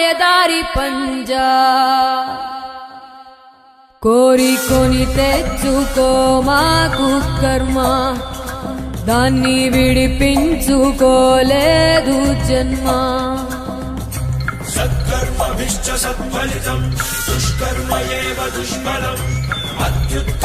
మాయదారి పంజా కోరికొని తెచ్చుకో మాకు కర్మ దాన్ని విడిపించుకోలేదు జన్మ సత్కర్మ సత్కర్మభిశ్చ సత్ఫలితం దుష్కర్మ ఏవ దుష్ఫలం అత్యుత్కట